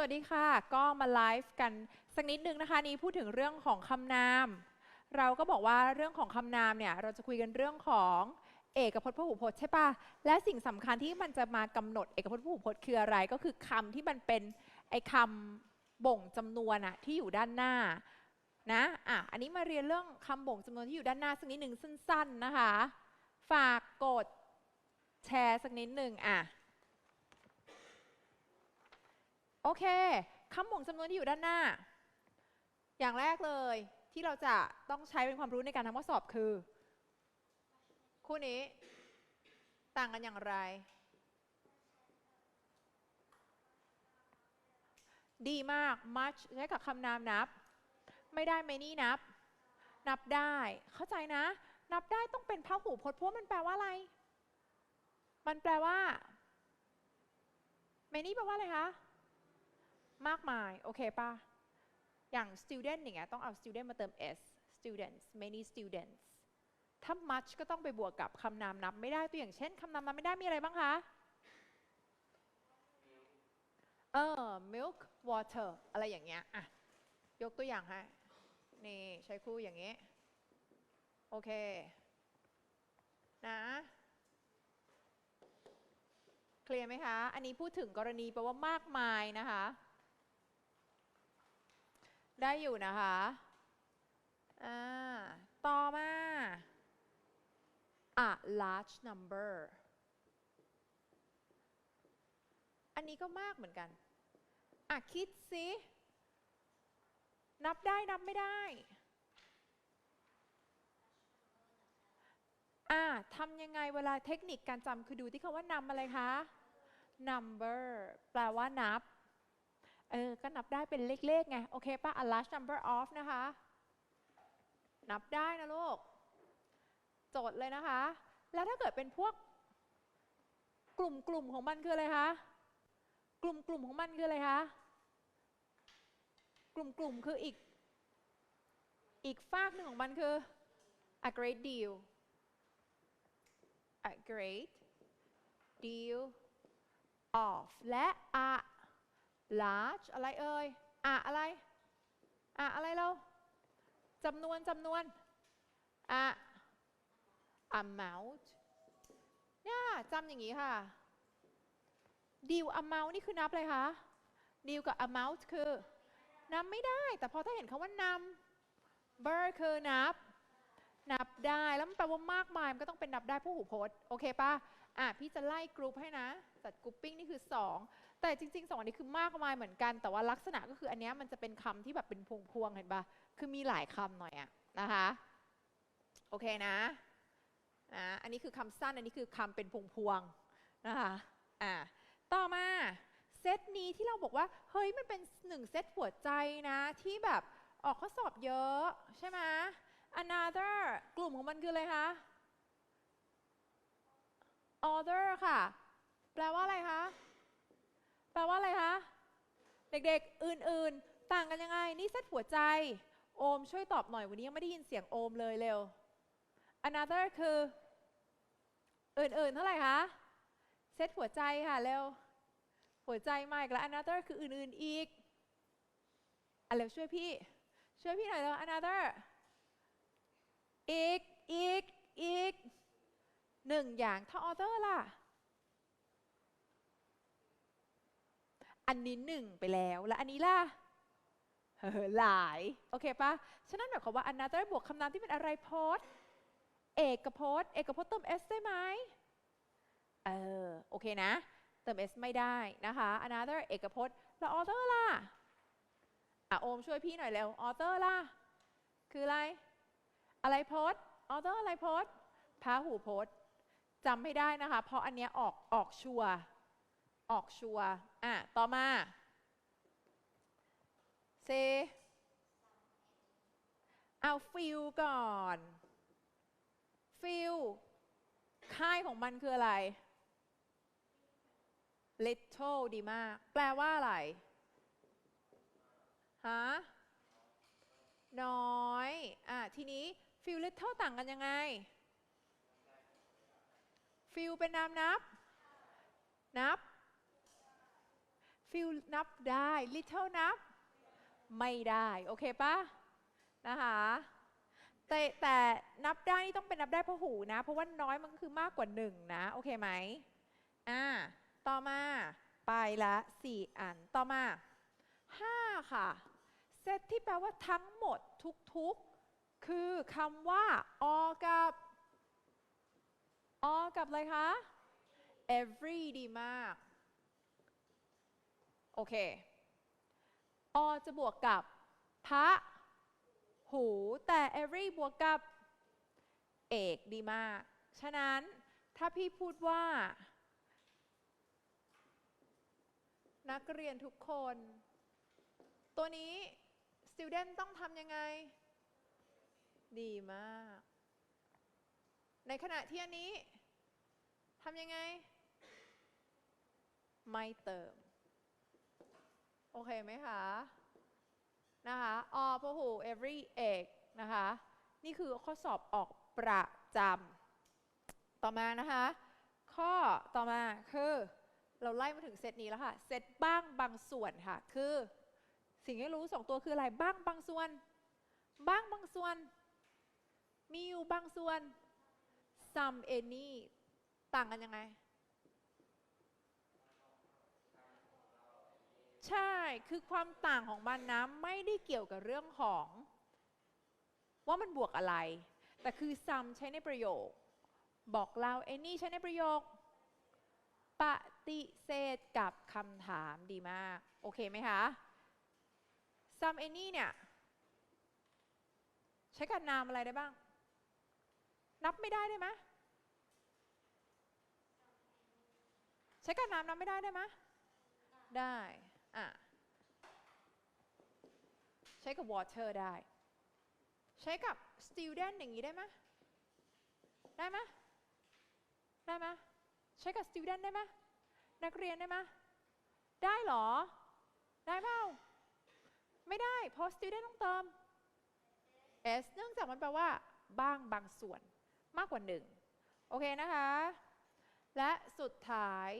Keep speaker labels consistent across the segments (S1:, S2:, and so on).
S1: วัสดีค่ะ ก็มาไลฟ์กันสักนิดนึงนะคะ นี้พูดถึงเรื่องของคำนาม เราก็บอกว่าเรื่องของคำนามเนี่ย เราจะคุยกันเรื่องของเอกพจน์พหูพจน์ใช่ปะและสิ่งสำคัญที่มันจะมากำหนดเอกพจน์พหูพจน์คืออะไร ก็คือคำที่มันเป็นไอ้คำบ่งจำนวนอะที่อยู่ด้านหน้านะอะอันนี้มาเรียนเรื่องคำบ่งจำนวนที่อยู่ด้านหน้าสักนิดหนึ่งสั้น ๆนะคะ ฝากกดแชร์สักนิดหนึ่งอะ โอเคคำบ่งจำนวนที่อยู่ด้านหน้า อย่างแรกเลยที่เราจะต้องใช้เป็นความรู้ในการทำข้อสอบคือ คู่นี้ ต่างกันอย่างไร ดีมาก much ใช้กับคำนามนับ ไม่ได้ many นับ นับได้ เข้าใจนะ นับได้ต้องเป็นพหูพจน์เพราะมันแปลว่าอะไร มันแปลว่า many แปลว่าอะไรคะ มากมาย โอเคปะอย่าง student อย่างเงี้ยต้องเอา student มาเติม s students many students ถ้า much ก็ต้องไปบวกกับคำนามนับไม่ได้ตัวอย่างเช่นคำนามนับไม่ได้มีอะไรบ้างคะ เออ milk water อะไรอย่างเงี้ยอะยกตัวอย่างให้นี่ใช้คู่อย่างเงี้ยโอเค นะเคลียร์ไหมคะ อันนี้พูดถึงกรณีแปลว่ามากมายนะคะ ได้อยู่นะคะ อ่า ต่อมา a large number อันนี้ก็มากเหมือนกัน อะ คิดสิ นับได้ นับไม่ได้ อ่าทำยังไงเวลาเทคนิคการจำคือดูที่คาว่านำอะไรคะ number แปลว่านับ เออ ก็นับได้เป็นเลขๆไง โอเคป่ะ a large number of นะคะ นับได้นะลูก โจทย์เลยนะคะ แล้วถ้าเกิดเป็นพวก กลุ่มกลุ่มของมันคืออะไรคะ กลุ่มกลุ่มของมันคืออะไรคะ กลุ่มกลุ่มคืออีก อีกฝากหนึ่งของมันคือ a great deal a great deal of และ a large อะไรเอ่ยอะอะไรอะอะไรเราจำนวนจำนวนอะ amount เนี่ยจำอย่างนี้ค่ะ deal amount นี่คือนับเลยคะ deal กับ amount คือนับไม่ได้ แต่พอถ้าเห็นคาว่านำ ber คือนับ นับได้แล้วมันแปลว่ามากมาย มันก็ต้องเป็นนับได้ผู้หูพจน์ โอเคปะอะ พี่จะไล่กรุ๊ปให้นะ จัดกรุ๊ปปิ้งนี่คือ 2 แต่จริงๆสองอันนี้คือมากมายเหมือนกัน แต่ว่าลักษณะก็คืออันเนี้ยมันจะเป็นคำที่แบบเป็นพวงๆเห็นปะคือมีหลายคำหน่อยอะนะคะโอเคนะนะอันนี้คือคำสั้นอันนี้คือคำเป็นพวงๆนะคะอะต่อมาเซตนี้ที่เราบอกว่าเฮ้ยมันเป็นหนึ่งเซตหัวใจนะที่แบบออกข้อสอบเยอะใช่ไหม another กลุ่มของมันคืออะไรคะ other ค่ะ แปลว่าอะไรคะ แปลว่าอะไรคะ เด็กๆ อื่นๆ ต่างกันยังไง นี่เซตหัวใจ โอมช่วยตอบหน่อยวันนี้ยังไม่ได้ยินเสียงโอมเลยเร็ว another คือ อื่นๆ เท่าไหร่คะ เซตหัวใจค่ะเร็ว หัวใจมาอีกแล้ว another คืออื่นๆ อีก อะเร็วช่วยพี่ ช่วยพี่หน่อยเร็ว another อีก อีก อีก หนึ่งอย่างถ้า other ล่ะ อันนี้หนึ่งไปแล้ว แล้วอันนี้ล่ะเฮ้อหลาย โอเคปะฉะนั้นหมายความว่า another บวกคำนามที่เป็นอะไรพจน์ เอกพจน์ เอกพจน์เติม s ได้ไหมเออ โอเคนะ เติม s ไม่ได้นะคะ another เอกพจน์ แล้ว author ล่ะ อะโอมช่วยพี่หน่อยเร็ว author ล่ะ คืออะไร อะไรพจน์ author อะไรพจน์พาหูพจน์จำให้ได้นะคะ เพราะอันเนี้ยออกออกชัวร์ ออกชัวร์อะ ต่อมา เซ เอาฟิลก่อนฟิลค่ายของมันคืออะไร little ดีมาก แปลว่าอะไร ฮะ น้อย อะ ทีนี้ฟิล little ต่างกันยังไง ฟิลเป็นนามนับ นับ ฟิลนับได้ little นับ ไม่ได้ โอเคปะนะคะแต่แต่นับได้นี่ต้องเป็นนับได้พหูนะ เพราะว่าน้อยมันก็คือมากกว่าหนึ่งนะ โอเคไหมอ่าต่อมาไปละสี่อัน ต่อมาห้าค่ะ เซตที่แปลว่าทั้งหมดทุกๆ คือคำว่าอกับอกับอะไรคะ every ดีมาก อเค อจะบวกกับพระหูแต่ every บวกกับเอกดีมาก ฉะนั้นถ้าพี่พูดว่า นักเรียนทุกคน ตัวนี้ student ต้องทำยังไง ดีมาก ในขณะที่อันนี้ทำยังไง ไม่เติม โอเคไหมคะนะคะอพหู every เอกนะคะ นี่คือข้อสอบออกประจำต่อมานะคะ ข้อต่อมาคือเราไล่มาถึงเซตนี้แล้วค่ะ เซตบ้างบางส่วนค่ะ คือสิ่งที่รู้สองตัวคืออะไรบ้างบางส่วน บ้างบางส่วน มีอยู่บางส่วน some any ต่างกันยังไง ใช่ คือความต่างของมันนะไม่ได้เกี่ยวกับเรื่องของ ว่ามันบวกอะไร แต่คือ some ใช้ในประโยค บอกเรา any ใช้ในประโยค ปฏิเสธกับคำถามดีมาก โอเคไหมคะ some any เนี่ย ใช้กับนามอะไรได้บ้าง นับไม่ได้ได้ไหมใช้กับนามนับไม่ได้ได้ไหมได้ อะใช้กับ water ได้ ใช้กับ student อย่างนี้ได้ไหมได้ไหมได้ไหมใช้กับ student ได้ไหมนักเรียนได้ไหมได้หรอ ได้เปล่าไม่ได้ เพราะ student ต้องเติม s เนื่องจากมันแปลว่า บ้างบางส่วนมากกว่าหนึ่งโอเคนะคะ และสุดท้าย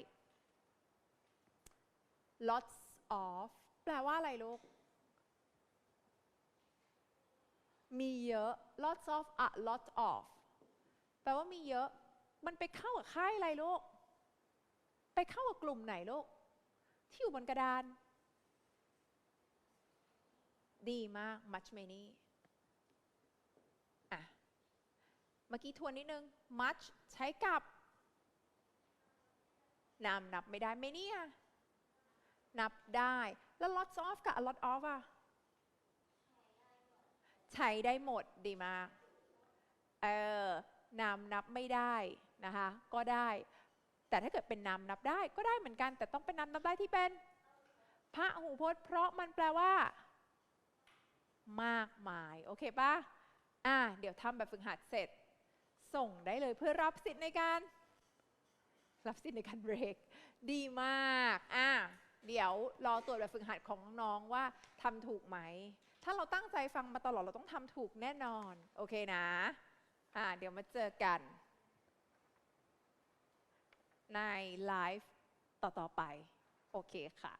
S1: lots of แปลว่าอะไรลูก มีเยอะ lots of a lot of แปลว่ามีเยอะ มันไปเข้ากับค่ายอะไรลูก ไปเข้ากับกลุ่มไหนลูก ที่อยู่บนกระดาน ดีมาก much many อะ เมื่อกี้ทวนนิดนึง much ใช้กับนามนับไม่ได้ many อะ นับได้ แล้ว lots of กับ a lot of อะใช้ได้หมดดีมากเออนามนับไม่ได้นะคะ ก็ได้ แต่ถ้าเกิดเป็นนามนับได้ก็ได้เหมือนกัน แต่ต้องเป็นนามนับได้ที่เป็นพระหูพจน์เพราะมันแปลว่า มากมาย โอเคปะอะเดี๋ยวทำแบบฝึกหัดเสร็จ ส่งได้เลยเพื่อรับสิทธิ์ในการ รับสิทธิ์ในการเบรก ดีมาก อะ เดี๋ยวรอตรวจแบบฝึกหัดของน้องๆว่าทำถูกไหม ถ้าเราตั้งใจฟังมาตลอดเราต้องทำถูกแน่นอน โอเคนะ อ่า เดี๋ยวมาเจอกัน ในไลฟ์ต่อๆไป โอเคค่ะ